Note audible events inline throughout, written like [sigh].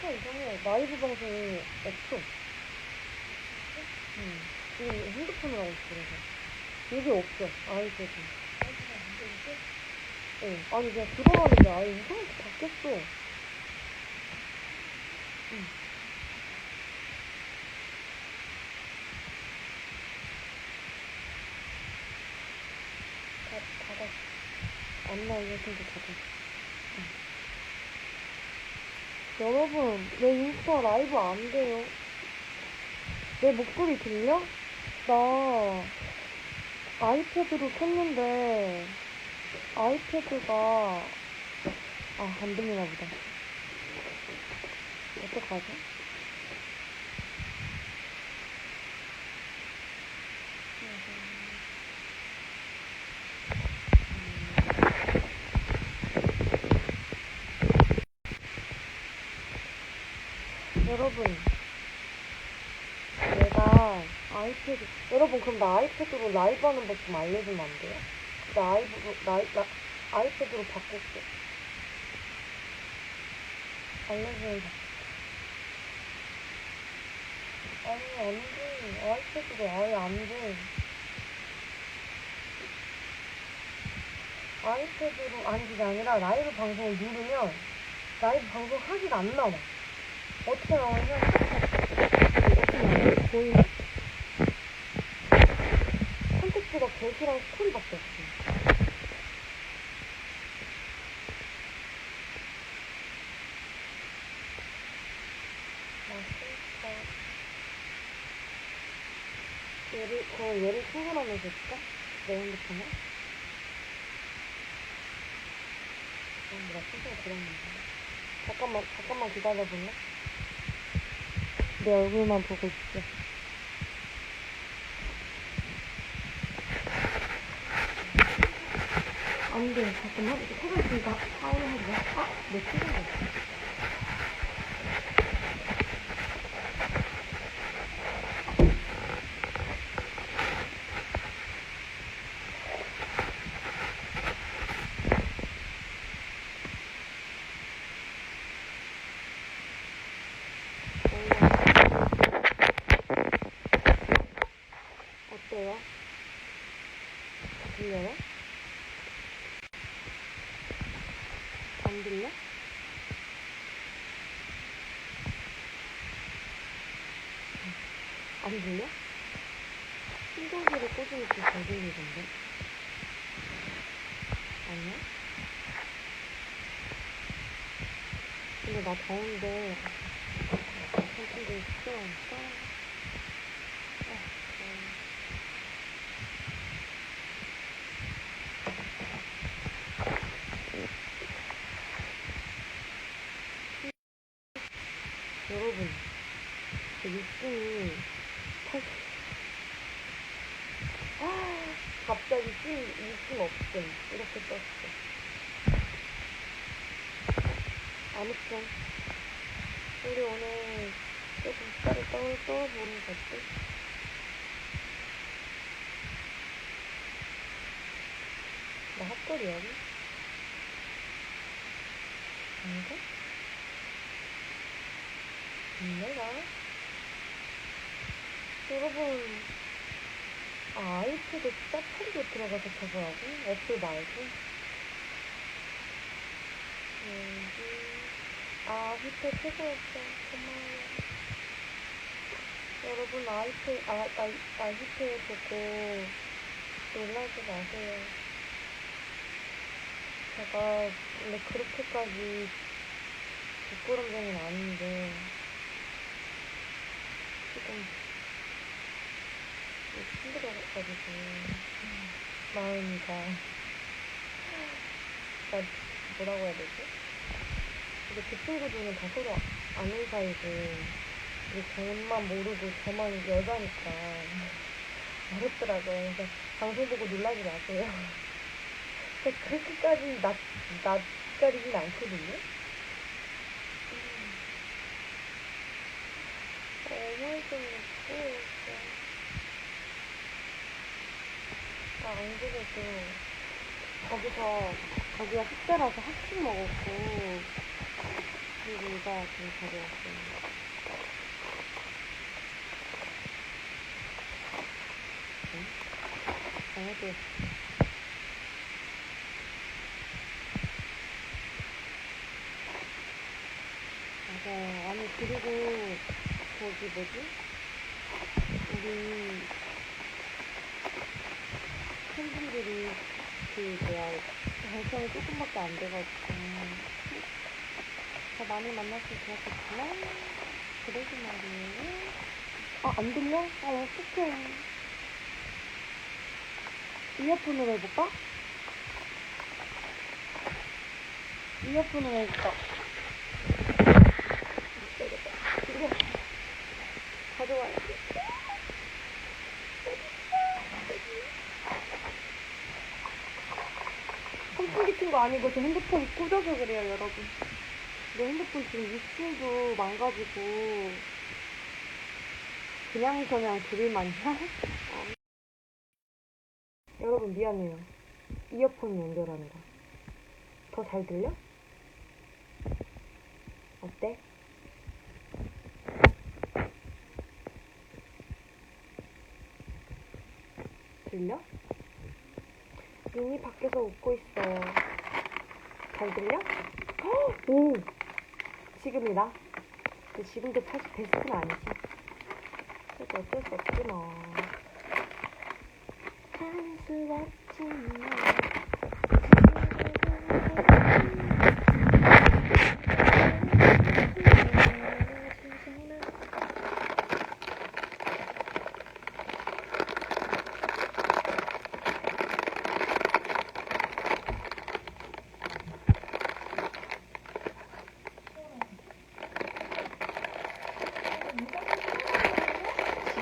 진짜 이상해. 라이브 방송이 없어. 응. 지금 핸드폰으로 하고 있어, 그래서. 여기 없어, 아이패드. 어, 아니, 그냥 들어가는데 아예 이상하게 바뀌었어. 응. 다, 닫았어. 안 나오게 근데 닫았어. 여러분, 내 인스타 라이브 안 돼요. 내 목소리 들려? 나 아이패드로 켰는데 아이패드가 아, 안 들리나 보다. 어떡하지? 여러분, 내가 아이패드, 여러분, 그럼 나 아이패드로 라이브 하는 법 좀 알려주면 안 돼요? 나 아이브로, 나, 나, 아이패드로 바꿀게. 알려주면 아니, 안 돼. 아이패드로 아예 안 돼. 아이패드로, 아니, 그게 아니라 라이브 방송을 누르면 라이브 방송 하기가 안 나와. 어떻게 나오냐면, 어떻게 나와요? 보이나? 선택지가 게시랑 스토리밖에 없어. 맛있다. 얘를, 그 얘를 충전하면서 줄까? 내 핸드폰에? 아, 내가 충전 들었는데. 잠깐만, 잠깐만 기다려볼래? 내 얼굴만 보고 있어. 안 돼, 잠깐만. 이거 켜고 있으니까 파울 하지 마. 아, 내거 있어. 어때요? 들려요? 안 들려? 안 들려? 신경질을 꽂으니까 잘 들리던데? 아니야? 근데 나 더운데 손톱이 시끄러우니까 아, 더워. 여러분, 팔... 아, 갑자기 찜, 육중 없음. 이렇게 떴어. 아무튼, 우리 오늘 조금 수다를 떠, 떠보는 거 어때? 나 핫도리 여기? 아닌가? 있네가? 여러분, 아, 아이패드 사파리로 들어가서 저거라고? 애플 말고? 여기, 아, 히트 최고였어. 고마워요. 여러분, 아이패, 아, 아, 아, 히트 보고 놀라지 마세요. 제가 원래 그렇게까지 부끄럼쟁이는 아닌데, 지금 힘들어가지고 마음이가 나 뭐라고 해야 되지? 근데 그 친구들은 다 서로 아는 사이고 우리 저만 모르고 저만 여자니까 [laughs] 어렵더라고요. 그래서 방송 보고 놀라지 마세요. [laughs] 근데 그렇게까지 낯, 낯가리진 않거든요? 어머니 때문에 부끄러웠어. 나안 그래도 거기서 거기가 숙제라서 학식 먹었고 그리고 이거 좀 가져왔어요. 응? 강아지. 맞아요. 아니, 그리고, 거기 뭐지? 우리, 팬분들이, 그, 뭐야, 조금밖에 안 돼가지고, 더 많이 만났으면 좋았겠지만, 그러지 말이에요. 아, 안 들려? 아, 어떡해. 이어폰으로 해볼까? 이어폰으로 해볼까? 이거 가져와야지. 선풍기 튼 거 아니고 제 핸드폰이 꽂아서 그래요, 여러분. 내 핸드폰 지금 위층도 망가지고 그냥 저냥 들을만이야? 어. 여러분 미안해요. 이어폰 연결하는 거. 더잘 들려? 어때? 들려? 윤이 밖에서 웃고 있어. 잘 들려? 헉! 오! 지금이다. 지금도 사실 베스트는 아니지. 그래도 어쩔 수 없지 뭐. 할수 없지 뭐.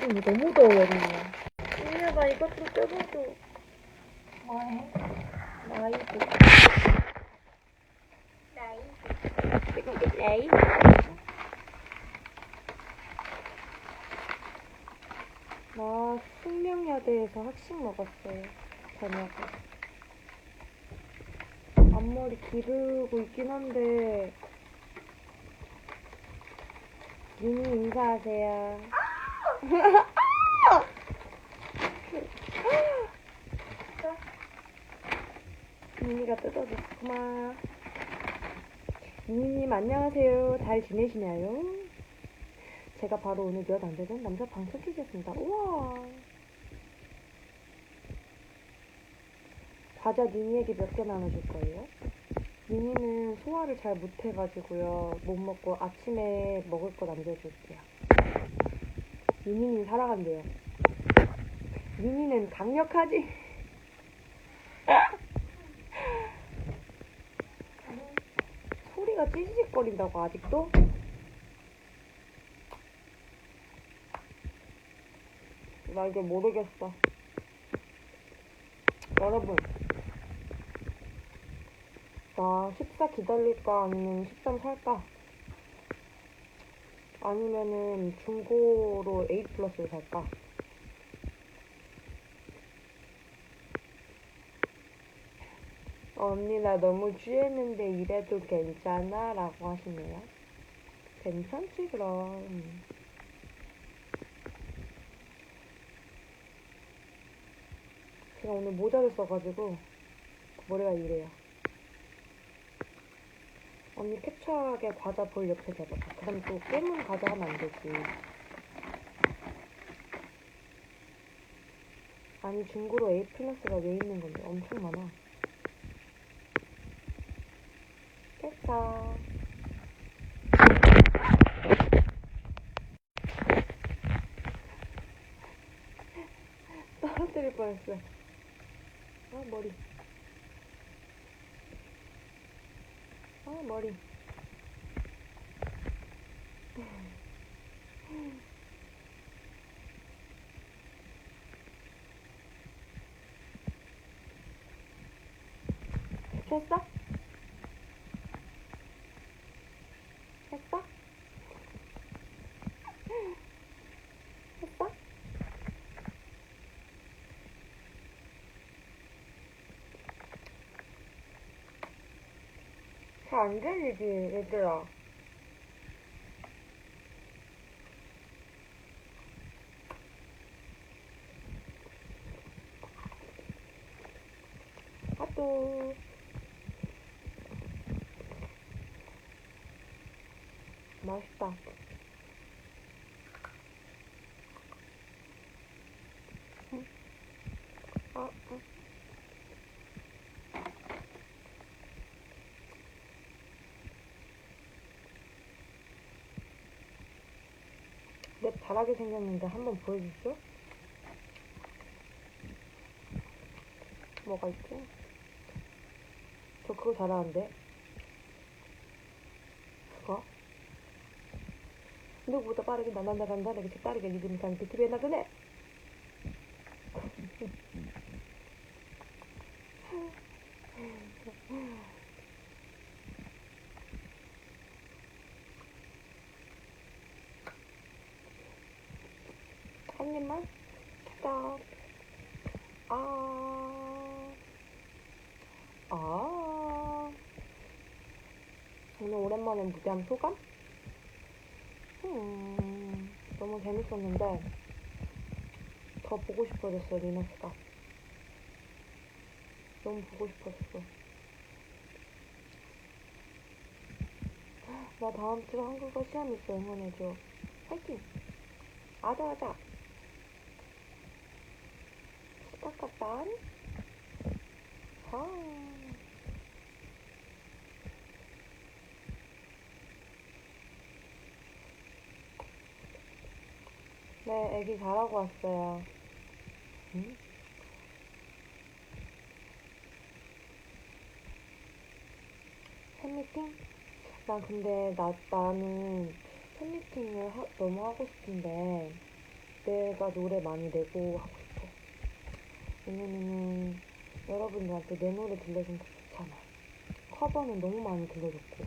지금 너무 더워요. 윤이야, 나 이것 좀 뜯어줘. 뭐해? 라이브. 라이브. 지금 라이브. 나 숙명여대에서 학식 먹었어요. 저녁에. 앞머리 기르고 있긴 한데 윤이 인사하세요. 윤이가 뜯어줬구만. 윤이님 안녕하세요. 잘 지내시나요? 제가 바로 오늘 몇 안 되는 남자 방송 키겠습니다. 우와. 과자 윤이에게 몇 개 나눠줄 거예요? 윤이는 소화를 잘 못해가지고요. 못 먹고 아침에 먹을 거 남겨줄게요. 윤이님 사랑한대요. 윤이는 강력하지? [laughs] 소리가 찌직거린다고 아직도? 나 이제 모르겠어. 여러분. 나 14 기다릴까 아니면 13 살까? 아니면은 중고로 8 플러스를 살까? 언니 나 너무 취했는데 이래도 괜찮아? 라고 하시네요. 괜찮지 그럼. 제가 오늘 모자를 써가지고 머리가 이래요. 언니 캡처하게 과자 볼 옆에 대봐봐. 그럼 또 깨문 과자 하면 안 되지. 아니 중고로 A 플러스가 왜 있는 건데 엄청 많아. 캡처. [laughs] 떨어뜨릴 뻔했어. 아 머리. 머리. 했어? 했어? 다 안 들리지, 얘들아. 아또 맛있다. 잘하게 생겼는데 한번 보여주시죠? 뭐가 있지? 저 그거 잘하는데. 그거? 누구보다 빠르게 나난다 간다 이렇게 빠르게 가는 그 집에 나그네. 한 입만 딱. 아. 아. 오늘 오랜만에 무대한 소감? 음, 너무 재밌었는데, 더 보고 싶어졌어, 리너스가. 너무 보고 싶었어. 나 다음 주 한국어 시험 있어, 응원해줘. 화이팅! 아자, 아자! 시작했단? 하. 네, 애기 잘하고 왔어요. 응? 팬미팅? 난 근데 나, 나는 팬미팅을 하- 너무 하고 싶은데 내가 노래 많이 내고 하고 싶어. 왜냐면은 여러분들한테 내 노래 들려주면 더 좋잖아. 커버는 너무 많이 들려줬고.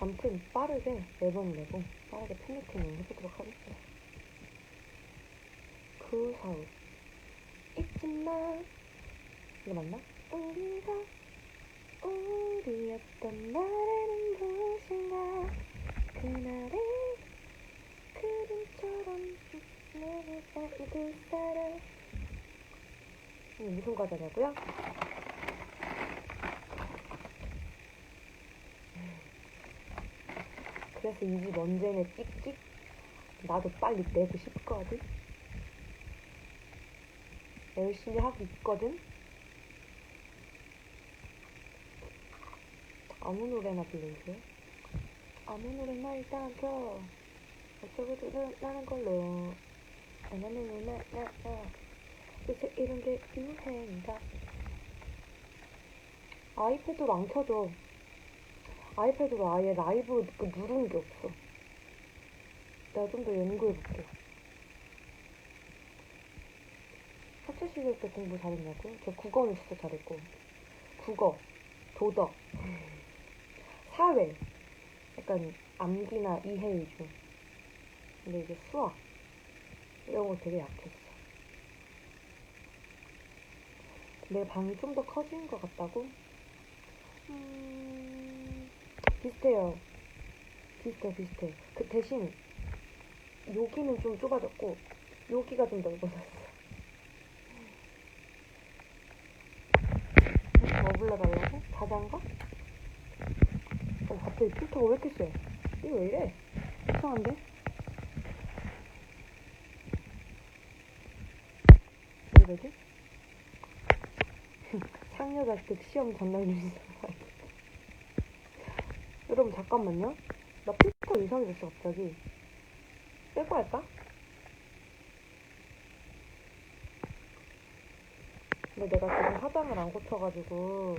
아무튼 빠르게 앨범 내고 빠르게 팬미팅을 해보도록 하겠어요. 그 사우 잊지 마 이거 맞나? 우리가 우리였던 날에는 무엇인가 그날의 그림처럼 내가 그 사람 과자냐고요? 그래서 이 집 언제내 찍찍 나도 빨리 내고 싶거든. 열심히 하고 있거든. 아무 노래나 불러주세요. 아무 노래나 일단 켜. 어쩌고도 나는 걸로. 나나나나나 요새 이런 게 유행인가? 아이패드로 안 켜져. 아이패드로 아예 라이브 그 누르는 게 없어. 내가 좀 더 연구해볼게. 학창 시절 때 공부 잘했냐고요? 저 국어는 진짜 잘했고. 국어, 도덕, 사회. 약간 암기나 이해 위주. 근데 이제 수학. 이런 거 되게 약했어 내 방이 좀 더 커진 것 같다고? 음, 비슷해요 비슷해 비슷해 그 대신 여기는 좀 좁아졌고 여기가 좀 넓어졌어 뭐 불러달라고? 자장가? 어, 갑자기 필터가 왜 이렇게 세? 이거 왜 이래? 이상한데? 왜 이러지? 상여자 득 시험 전날 뉴스 여러분 잠깐만요. 나 필터 이상해졌어 갑자기. 빼고 할까? 근데 내가 지금 화장을 안 고쳐가지고